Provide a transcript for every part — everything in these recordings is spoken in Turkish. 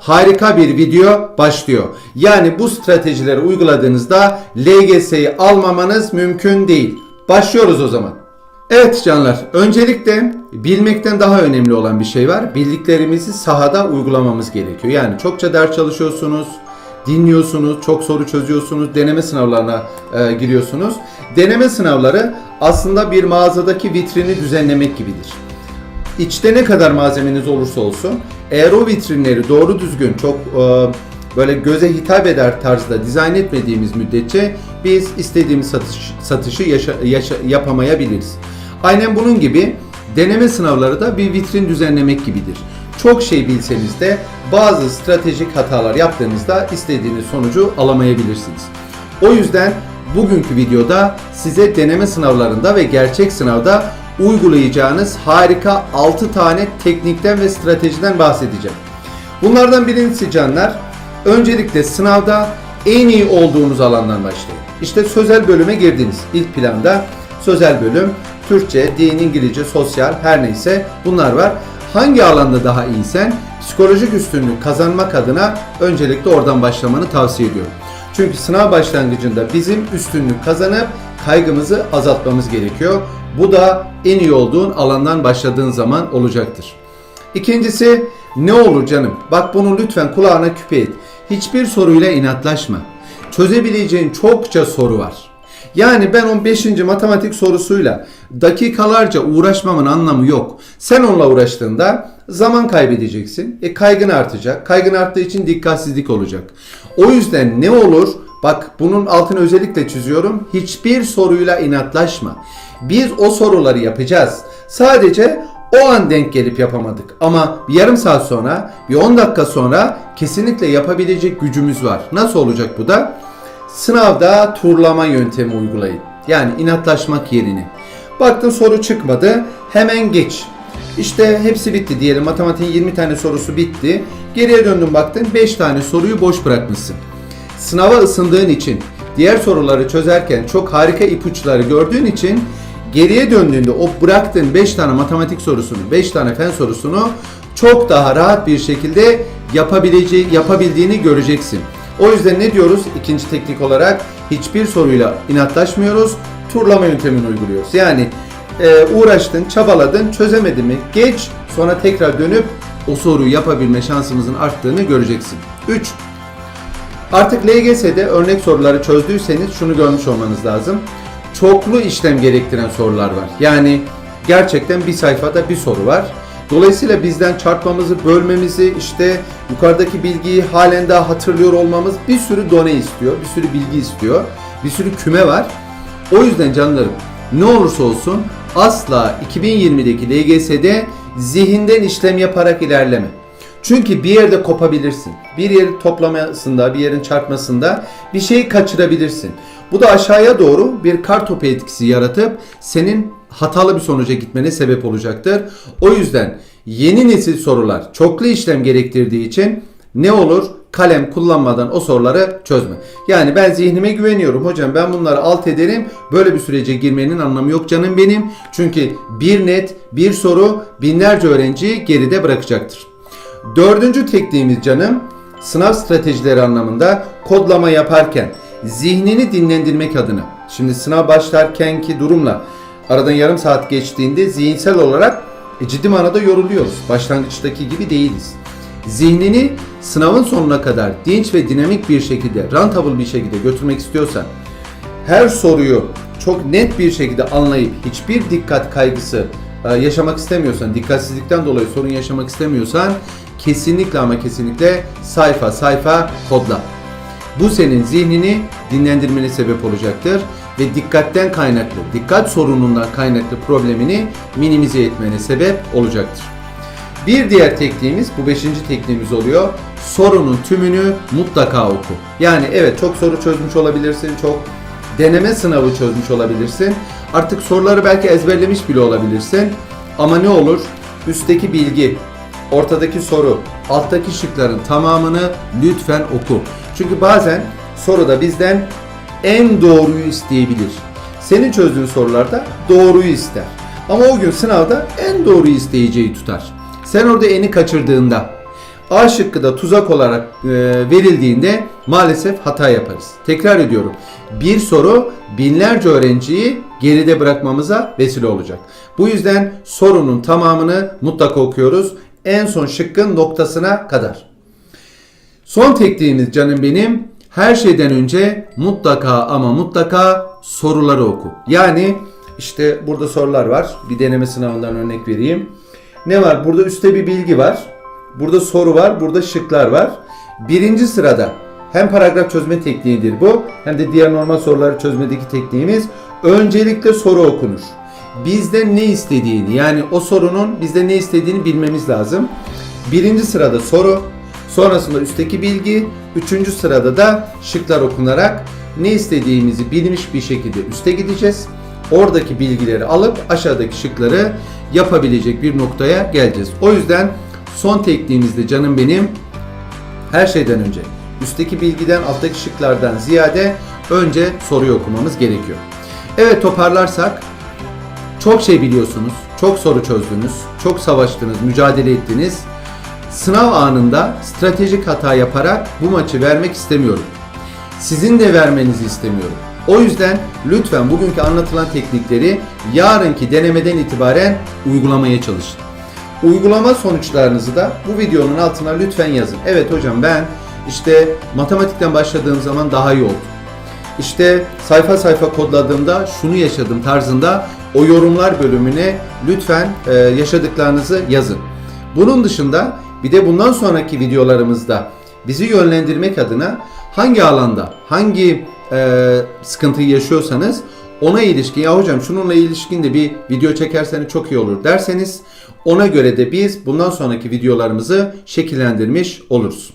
harika bir video başlıyor. Yani bu stratejileri uyguladığınızda LGS'yi almamanız mümkün değil. Başlıyoruz o zaman. Evet canlar, öncelikle bilmekten daha önemli olan bir şey var. Bildiklerimizi sahada uygulamamız gerekiyor. Yani çokça ders çalışıyorsunuz, dinliyorsunuz, çok soru çözüyorsunuz, deneme sınavlarına e, giriyorsunuz. Deneme sınavları aslında bir mağazadaki vitrini düzenlemek gibidir. İçte ne kadar malzemeniz olursa olsun, eğer o vitrinleri doğru düzgün çok e, böyle göze hitap eder tarzda dizayn etmediğimiz müddetçe biz istediğimiz satış, satışı yaşa, yaşa, yapamayabiliriz. Aynen bunun gibi deneme sınavları da bir vitrin düzenlemek gibidir. Çok şey bilseniz de bazı stratejik hatalar yaptığınızda istediğiniz sonucu alamayabilirsiniz. O yüzden bugünkü videoda size deneme sınavlarında ve gerçek sınavda uygulayacağınız harika 6 tane teknikten ve stratejiden bahsedeceğim. Bunlardan birincisi canlar, öncelikle sınavda en iyi olduğunuz alandan başlayın. İşte sözel bölüme girdiniz. İlk planda sözel bölüm, Türkçe, din, İngilizce, sosyal her neyse bunlar var. Hangi alanda daha iyisen psikolojik üstünlük kazanmak adına öncelikle oradan başlamanı tavsiye ediyorum. Çünkü sınav başlangıcında bizim üstünlük kazanıp kaygımızı azaltmamız gerekiyor. Bu da en iyi olduğun alandan başladığın zaman olacaktır. İkincisi ne olur canım bak bunu lütfen kulağına küpe et. Hiçbir soruyla inatlaşma. Çözebileceğin çokça soru var. Yani ben 15. matematik sorusuyla dakikalarca uğraşmamın anlamı yok. Sen onunla uğraştığında zaman kaybedeceksin. E kaygın artacak. Kaygın arttığı için dikkatsizlik olacak. O yüzden ne olur? Bak bunun altını özellikle çiziyorum. Hiçbir soruyla inatlaşma. Biz o soruları yapacağız. Sadece o an denk gelip yapamadık. Ama bir yarım saat sonra, bir 10 dakika sonra kesinlikle yapabilecek gücümüz var. Nasıl olacak bu da? Sınavda turlama yöntemi uygulayın. Yani inatlaşmak yerine. Baktın soru çıkmadı, hemen geç. İşte hepsi bitti diyelim. Matematiğin 20 tane sorusu bitti. Geriye döndün baktın 5 tane soruyu boş bırakmışsın. Sınava ısındığın için, diğer soruları çözerken çok harika ipuçları gördüğün için geriye döndüğünde o bıraktığın 5 tane matematik sorusunu, 5 tane fen sorusunu çok daha rahat bir şekilde yapabileceği, yapabildiğini göreceksin. O yüzden ne diyoruz ikinci teknik olarak? Hiçbir soruyla inatlaşmıyoruz, turlama yöntemini uyguluyoruz. Yani e, uğraştın, çabaladın, çözemedin mi? Geç, sonra tekrar dönüp o soruyu yapabilme şansımızın arttığını göreceksin. 3. Artık LGS'de örnek soruları çözdüyseniz şunu görmüş olmanız lazım. Çoklu işlem gerektiren sorular var. Yani gerçekten bir sayfada bir soru var. Dolayısıyla bizden çarpmamızı, bölmemizi, işte yukarıdaki bilgiyi halen daha hatırlıyor olmamız bir sürü done istiyor, bir sürü bilgi istiyor, bir sürü küme var. O yüzden canlarım ne olursa olsun asla 2020'deki LGS'de zihinden işlem yaparak ilerleme. Çünkü bir yerde kopabilirsin. Bir yerin toplamasında, bir yerin çarpmasında bir şeyi kaçırabilirsin. Bu da aşağıya doğru bir kar topu etkisi yaratıp senin hatalı bir sonuca gitmene sebep olacaktır. O yüzden yeni nesil sorular çoklu işlem gerektirdiği için ne olur? Kalem kullanmadan o soruları çözme. Yani ben zihnime güveniyorum. Hocam ben bunları alt ederim. Böyle bir sürece girmenin anlamı yok canım benim. Çünkü bir net, bir soru binlerce öğrenciyi geride bırakacaktır. Dördüncü tekniğimiz canım sınav stratejileri anlamında kodlama yaparken zihnini dinlendirmek adına. Şimdi sınav başlarkenki durumla aradan yarım saat geçtiğinde zihinsel olarak e, ciddi manada yoruluyoruz. Başlangıçtaki gibi değiliz. Zihnini sınavın sonuna kadar dinç ve dinamik bir şekilde, rentable bir şekilde götürmek istiyorsan, her soruyu çok net bir şekilde anlayıp hiçbir dikkat kaygısı e, yaşamak istemiyorsan, dikkatsizlikten dolayı sorun yaşamak istemiyorsan kesinlikle ama kesinlikle sayfa sayfa kodla. Bu senin zihnini dinlendirmene sebep olacaktır ve dikkatten kaynaklı, dikkat sorunundan kaynaklı problemini minimize etmene sebep olacaktır. Bir diğer tekniğimiz, bu beşinci tekniğimiz oluyor. Sorunun tümünü mutlaka oku. Yani evet çok soru çözmüş olabilirsin, çok deneme sınavı çözmüş olabilirsin. Artık soruları belki ezberlemiş bile olabilirsin. Ama ne olur? Üstteki bilgi, ortadaki soru, alttaki şıkların tamamını lütfen oku. Çünkü bazen soruda bizden en doğruyu isteyebilir. Senin çözdüğün sorularda doğruyu ister. Ama o gün sınavda en doğruyu isteyeceği tutar. Sen orada eni kaçırdığında, A şıkkı da tuzak olarak e, verildiğinde maalesef hata yaparız. Tekrar ediyorum. Bir soru binlerce öğrenciyi geride bırakmamıza vesile olacak. Bu yüzden sorunun tamamını mutlaka okuyoruz. En son şıkkın noktasına kadar. Son tekniğimiz canım benim. Her şeyden önce mutlaka ama mutlaka soruları oku. Yani işte burada sorular var. Bir deneme sınavından örnek vereyim. Ne var? Burada üstte bir bilgi var. Burada soru var. Burada şıklar var. Birinci sırada hem paragraf çözme tekniğidir bu hem de diğer normal soruları çözmedeki tekniğimiz. Öncelikle soru okunur. Bizden ne istediğini yani o sorunun bizden ne istediğini bilmemiz lazım. Birinci sırada soru, sonrasında üstteki bilgi, üçüncü sırada da şıklar okunarak ne istediğimizi bilmiş bir şekilde üste gideceğiz. Oradaki bilgileri alıp aşağıdaki şıkları yapabilecek bir noktaya geleceğiz. O yüzden son tekniğimizde canım benim her şeyden önce üstteki bilgiden alttaki şıklardan ziyade önce soruyu okumamız gerekiyor. Evet toparlarsak çok şey biliyorsunuz, çok soru çözdünüz, çok savaştınız, mücadele ettiniz. Sınav anında stratejik hata yaparak bu maçı vermek istemiyorum. Sizin de vermenizi istemiyorum. O yüzden lütfen bugünkü anlatılan teknikleri yarınki denemeden itibaren uygulamaya çalışın. Uygulama sonuçlarınızı da bu videonun altına lütfen yazın. Evet hocam ben işte matematikten başladığım zaman daha iyi oldu. İşte sayfa sayfa kodladığımda şunu yaşadım tarzında o yorumlar bölümüne lütfen e, yaşadıklarınızı yazın. Bunun dışında bir de bundan sonraki videolarımızda bizi yönlendirmek adına hangi alanda, hangi e, sıkıntıyı yaşıyorsanız ona ilişkin ya hocam şununla ilişkin de bir video çekerseniz çok iyi olur derseniz ona göre de biz bundan sonraki videolarımızı şekillendirmiş oluruz.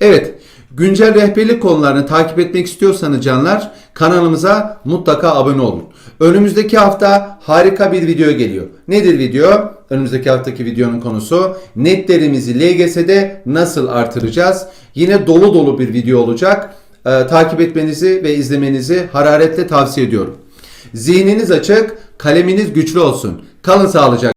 Evet, güncel rehberlik konularını takip etmek istiyorsanız canlar kanalımıza mutlaka abone olun. Önümüzdeki hafta harika bir video geliyor. Nedir video? Önümüzdeki haftaki videonun konusu netlerimizi LGS'de nasıl artıracağız? Yine dolu dolu bir video olacak. Ee, takip etmenizi ve izlemenizi hararetle tavsiye ediyorum. Zihniniz açık, kaleminiz güçlü olsun. Kalın sağlıcakla.